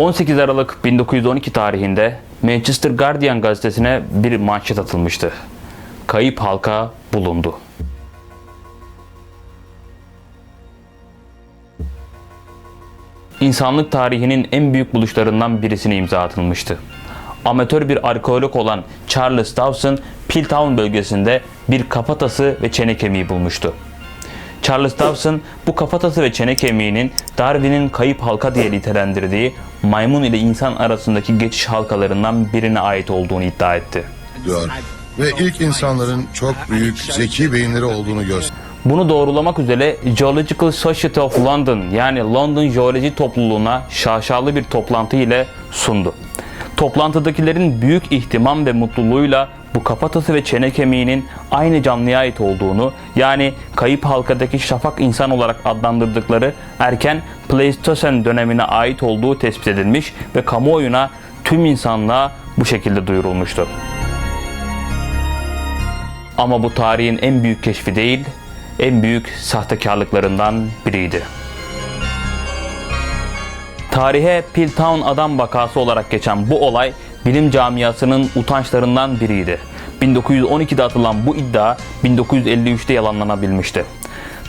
18 Aralık 1912 tarihinde Manchester Guardian gazetesine bir manşet atılmıştı. Kayıp halka bulundu. İnsanlık tarihinin en büyük buluşlarından birisine imza atılmıştı. Amatör bir arkeolog olan Charles Dawson, Piltown bölgesinde bir kafatası ve çene kemiği bulmuştu. Charles Dawson bu kafatası ve çene kemiğinin Darwin'in kayıp halka diye nitelendirdiği maymun ile insan arasındaki geçiş halkalarından birine ait olduğunu iddia etti. diyor ve ilk insanların çok büyük zeki beyinleri olduğunu gösteriyor. Bunu doğrulamak üzere Geological Society of London yani London Jeoloji Topluluğu'na şaşalı bir toplantı ile sundu. Toplantıdakilerin büyük ihtimam ve mutluluğuyla bu kafatası ve çene kemiğinin aynı canlıya ait olduğunu yani kayıp halkadaki şafak insan olarak adlandırdıkları erken Pleistosen dönemine ait olduğu tespit edilmiş ve kamuoyuna tüm insanlığa bu şekilde duyurulmuştu. Ama bu tarihin en büyük keşfi değil, en büyük sahtekarlıklarından biriydi. Tarihe Piltown adam vakası olarak geçen bu olay bilim camiasının utançlarından biriydi. 1912'de atılan bu iddia 1953'te yalanlanabilmişti.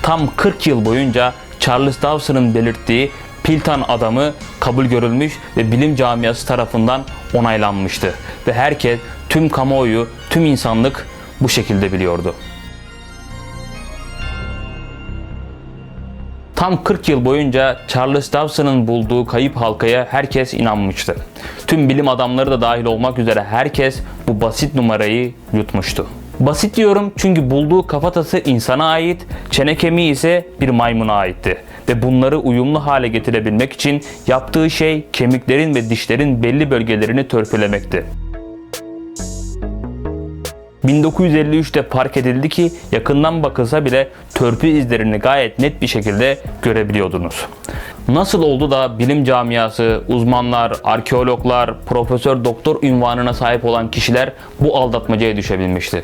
Tam 40 yıl boyunca Charles Dawson'ın belirttiği Pilton adamı kabul görülmüş ve bilim camiası tarafından onaylanmıştı. Ve herkes, tüm kamuoyu, tüm insanlık bu şekilde biliyordu. Tam 40 yıl boyunca Charles Dawson'ın bulduğu kayıp halkaya herkes inanmıştı. Tüm bilim adamları da dahil olmak üzere herkes bu basit numarayı yutmuştu. Basit diyorum çünkü bulduğu kafatası insana ait, çene kemiği ise bir maymuna aitti. Ve bunları uyumlu hale getirebilmek için yaptığı şey kemiklerin ve dişlerin belli bölgelerini törpülemekti. 1953'te fark edildi ki yakından bakılsa bile törpü izlerini gayet net bir şekilde görebiliyordunuz. Nasıl oldu da bilim camiası, uzmanlar, arkeologlar, profesör doktor ünvanına sahip olan kişiler bu aldatmacaya düşebilmişti?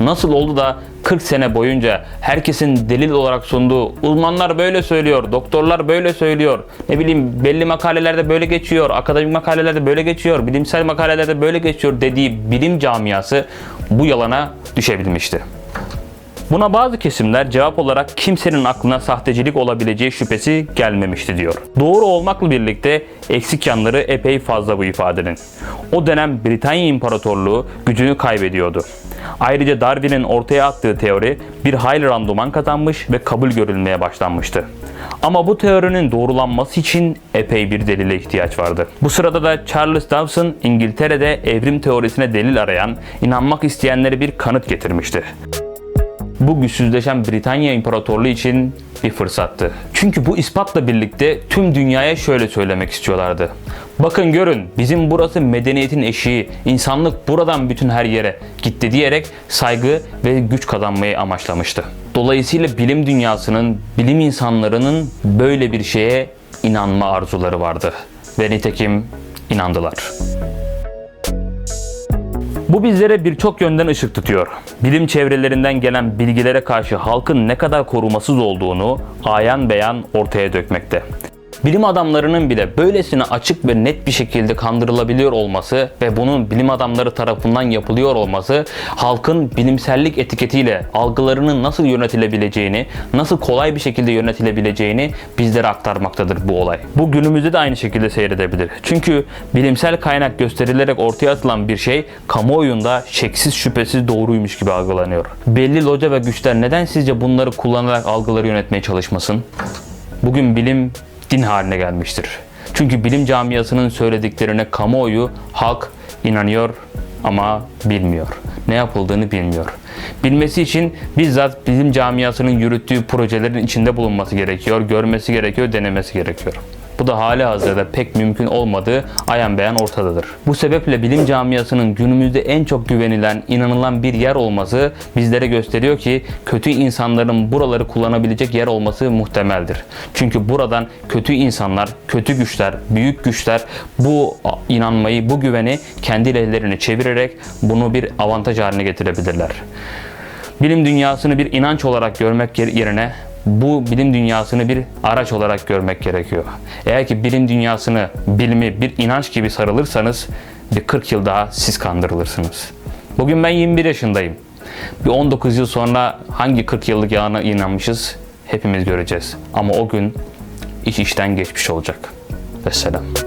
Nasıl oldu da 40 sene boyunca herkesin delil olarak sunduğu uzmanlar böyle söylüyor, doktorlar böyle söylüyor, ne bileyim belli makalelerde böyle geçiyor, akademik makalelerde böyle geçiyor, bilimsel makalelerde böyle geçiyor dediği bilim camiası bu yalana düşebilmişti. Buna bazı kesimler cevap olarak kimsenin aklına sahtecilik olabileceği şüphesi gelmemişti diyor. Doğru olmakla birlikte eksik yanları epey fazla bu ifadenin. O dönem Britanya İmparatorluğu gücünü kaybediyordu. Ayrıca Darwin'in ortaya attığı teori bir hayli randıman kazanmış ve kabul görülmeye başlanmıştı. Ama bu teorinin doğrulanması için epey bir delile ihtiyaç vardı. Bu sırada da Charles Dawson İngiltere'de evrim teorisine delil arayan, inanmak isteyenlere bir kanıt getirmişti. Bu güçsüzleşen Britanya İmparatorluğu için bir fırsattı. Çünkü bu ispatla birlikte tüm dünyaya şöyle söylemek istiyorlardı. Bakın görün bizim burası medeniyetin eşiği, insanlık buradan bütün her yere gitti diyerek saygı ve güç kazanmayı amaçlamıştı. Dolayısıyla bilim dünyasının, bilim insanlarının böyle bir şeye inanma arzuları vardı. Ve nitekim inandılar. Bu bizlere birçok yönden ışık tutuyor. Bilim çevrelerinden gelen bilgilere karşı halkın ne kadar korumasız olduğunu ayan beyan ortaya dökmekte. Bilim adamlarının bile böylesine açık ve net bir şekilde kandırılabiliyor olması ve bunun bilim adamları tarafından yapılıyor olması halkın bilimsellik etiketiyle algılarının nasıl yönetilebileceğini, nasıl kolay bir şekilde yönetilebileceğini bizlere aktarmaktadır bu olay. Bu günümüzde de aynı şekilde seyredebilir. Çünkü bilimsel kaynak gösterilerek ortaya atılan bir şey kamuoyunda şeksiz şüphesiz doğruymuş gibi algılanıyor. Belli loca ve güçler neden sizce bunları kullanarak algıları yönetmeye çalışmasın? Bugün bilim din haline gelmiştir. Çünkü bilim camiasının söylediklerine kamuoyu, halk inanıyor ama bilmiyor. Ne yapıldığını bilmiyor. Bilmesi için bizzat bilim camiasının yürüttüğü projelerin içinde bulunması gerekiyor, görmesi gerekiyor, denemesi gerekiyor. Da hali hazırda pek mümkün olmadığı ayan beyan ortadadır. Bu sebeple bilim camiasının günümüzde en çok güvenilen, inanılan bir yer olması bizlere gösteriyor ki kötü insanların buraları kullanabilecek yer olması muhtemeldir. Çünkü buradan kötü insanlar, kötü güçler, büyük güçler bu inanmayı, bu güveni kendi lehlerine çevirerek bunu bir avantaj haline getirebilirler. Bilim dünyasını bir inanç olarak görmek yerine bu bilim dünyasını bir araç olarak görmek gerekiyor. Eğer ki bilim dünyasını, bilimi bir inanç gibi sarılırsanız bir 40 yıl daha siz kandırılırsınız. Bugün ben 21 yaşındayım. Bir 19 yıl sonra hangi 40 yıllık yalana inanmışız hepimiz göreceğiz. Ama o gün iş işten geçmiş olacak. Vesselam.